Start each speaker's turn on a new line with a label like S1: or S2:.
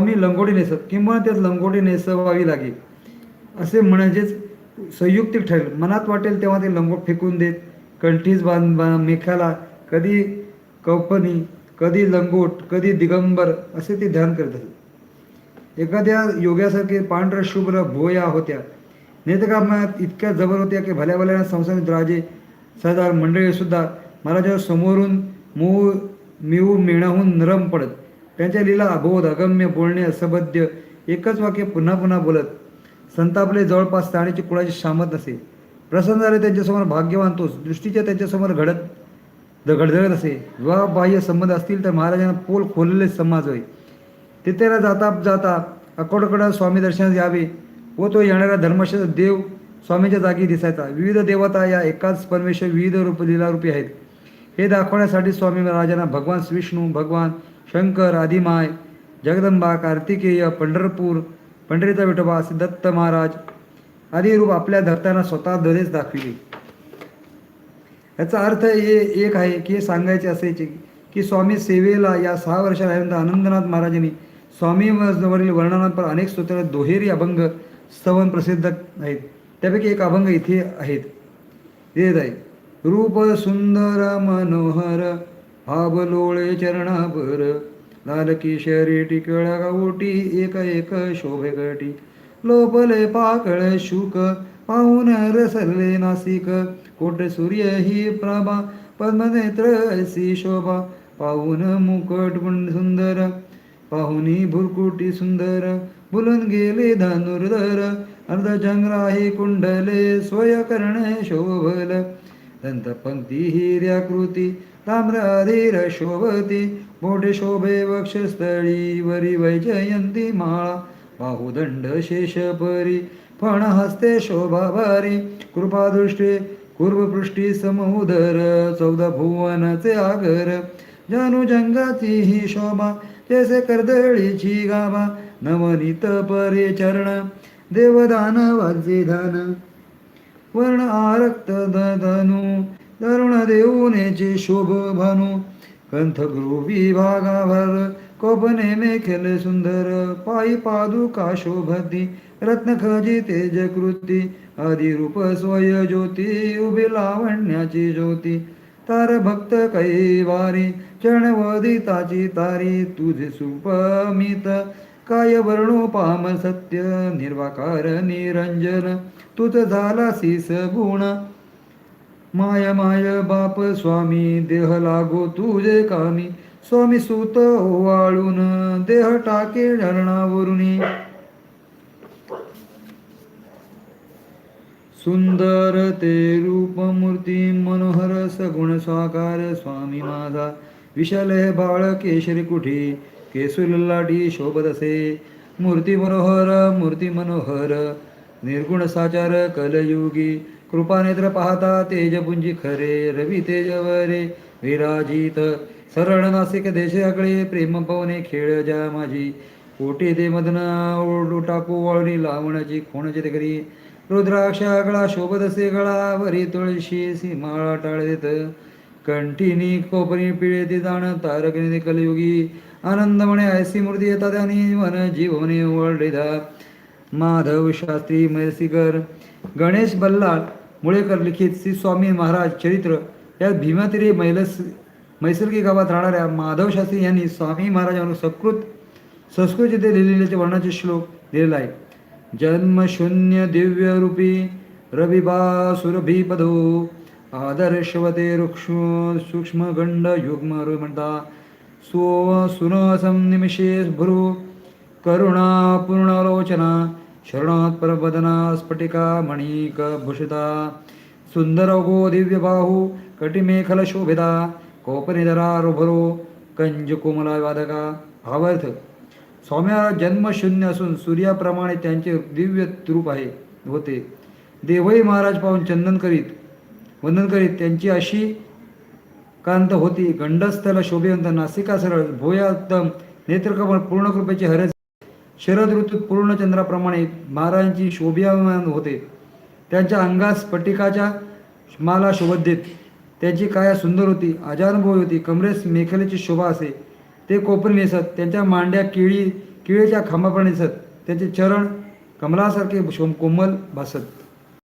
S1: मी लंगोटी नेसत किंवा त्यात लंगोटी नेसवावी लागे. असे म्हणजेच संयुक्तिक ठरेल. मनात वाटेल तेव्हा ते लंगोट फेकून देत कंठीस बांध बा मेखाला कधी कौपनी कधी लंगोट कधी दिगंबर असे ते ध्यान करत असत. एखाद्या योग्यासारखे पांढर शुभ्र भोया होत्या. नेतकामात इतक्या जबर होत्या की भल्या भल्या संसारित राजे सरदार मंडळीसुद्धा महाराजांवर समोरून मूळ मिऊ मेणाहून नरम पडत. त्यांच्या लीला अबोध अगम्य बोलणे असबद्य एकच वाक्य पुन्हा पुन्हा बोलत संतापले जवळपास ताण्याची कुळाची शामत नसे. प्रसन्न झाले त्यांच्यासमोर भाग्यवान तोच दृष्टीच्या त्यांच्यासमोर घडत द असे विवाह बाह्य संबंध असतील तर महाराजांना पोल खोललेले समाज होय. तिथेला जाता जाता अकोडकडं स्वामी दर्शनास यावे व तो येणारा धर्मश देव स्वामीच्या जागी दिसायचा. विविध देवता या एकाच परमेश्वर विविध रूप लीलारूपी आहेत. हे दाखवण्यासाठी स्वामी महाराजांना भगवान विष्णू भगवान शंकर आदिमाय जगदंबा कार्तिकेय पंढरपूर पंढरीचा विठोबा सिद्धत्त महाराज आदी रूप आपल्या धर्त्यांना स्वतः दरेच दाखविले. याचा अर्थ हे एक आहे की हे सांगायचे असायचे की स्वामी सेवेला या सहा वर्षाला आनंदनाथ महाराजांनी स्वामीवरील वर्णनापर अनेक स्तोत्र दोहेरी अभंग स्तवन प्रसिद्ध आहेत. त्यापैकी एक अभंग इथे आहेत. येत आहे. रूप सुंदर मनोहर भावलोळे चरणाभर लालकी शरी टिकळ गावोटी एक एक शोभे गटी लोपले पाकळ शुक पाहून रसले नासिक. कोट सूर्य ही प्रभा पद्मनेत्र सी शोभा. पाहून मुकट गुण सुंदर पाहुनी भुरकुटी सुंदर. बुलून गेले धनुर्धर अर्ध चंद्राही कुंडले स्वय करणे शोभल. दंत पंक्ती हिर्याकृती ताम्र शोभती मोठे शोभे वक्षस्थळी वरी वैजयंती माळा बाहुदंड शेष परी फण हस्ते शोभा भारी कृपादृष्टी कुर्वपृष्टी समुदर चौदा भुवनचे आगर जानू जंगाची ही शोभा जैसे कर्दळीची गाभा नवनीत परे चरण देवदान वाजे धान वर्ण आरक्त धनू तरुण देऊनेचे शोभ भानू कंथगृह भागाभर कोपने मेखेल सुंदर पायी पादुका शोभती रत्न खजी तेज कृती रूप स्वय ज्योती उभी लावण्याची ज्योती तार भक्त कैवारी चरणवदिताची तारी तुझे सुपमित काय वर्णोपाम सत्य निर्वाकार निरंजन तुझ झाला सीस गुण माय माय बाप स्वामी देह लागो तुझे कामी. स्वामी सुत ओवाळून देह टाके धरणावरुणी सुंदर ते रूप मूर्ती मनोहर सगुण साकार स्वामी माझा. विशाल हे बाळ केशरी कुठी? केसुल लाठी शोभत असे. मूर्ती मनोहर मूर्ती मनोहर. निर्गुण साचार कलयुगी. कृपानेत्र पाहता तेजपुंजी खरे रवी तेजवरे विराजित सरळ नासिक देशाकडे प्रेम पवने खेळ जा माझी कोटी ते मदन ओरडू टाकू वळणी लावण्याची कोणाची ते घरी रुद्राक्षा गळा शोभत असे गळा वरी तुळशी सीमाळा टाळ देत कंटिनी कोपरी पिळे ती जाण तारकने कलयुगी. आनंद म्हणे ऐसी मूर्ती येतात आणि मन जीवने वळलेदा माधव शास्त्री मैसिकर गणेश बल्लाळ मुळेकर लिखित श्री स्वामी महाराज चरित्र या भीमातिरी मैलस मैसर्गिक गावात राहणाऱ्या माधव शास्त्री यांनी स्वामी महाराजांवर सकृत येथे लिहिलेले वर्णाचे श्लोक दिलेला आहे. जन्म शून्य दिव्य रूपी रविबा आदर्शवते वृक्ष सूक्ष्म गंड युग्म म्हणता सो सुनसम निमिषे भ्रू करुणा पूर्णलोचना शरणात परवदना स्फटिका मणिक भूषिता सुंदर गो दिव्य बाहू कटिमेखल शोभिता कोपनिधरा रुभरो कंज कोमला वादका भावार्थ स्वाम्या जन्म शून्य असून सूर्याप्रमाणे त्यांचे दिव्य रूप आहे होते. देवही महाराज पाहून चंदन करीत वंदन करीत त्यांची अशी कांत होती गंडस्थल शोभिवंत नासिका सरळ भोया उत्तम नेत्रकमल पूर्ण कृपेचे शरद ऋतूत पूर्ण चंद्राप्रमाणे महाराजांची शोभियामान होते. त्यांच्या अंगास स्फटिकाच्या माला शोभत देत. त्यांची काया सुंदर होती अजानुभवी होती. कमरेस मेखलेची शोभा असे. ते कोपरी नेसत त्यांच्या मांड्या केळी केळीच्या खांबाप्रमाणे दिसत त्यांचे चरण कमलासारखे कोमल भासत.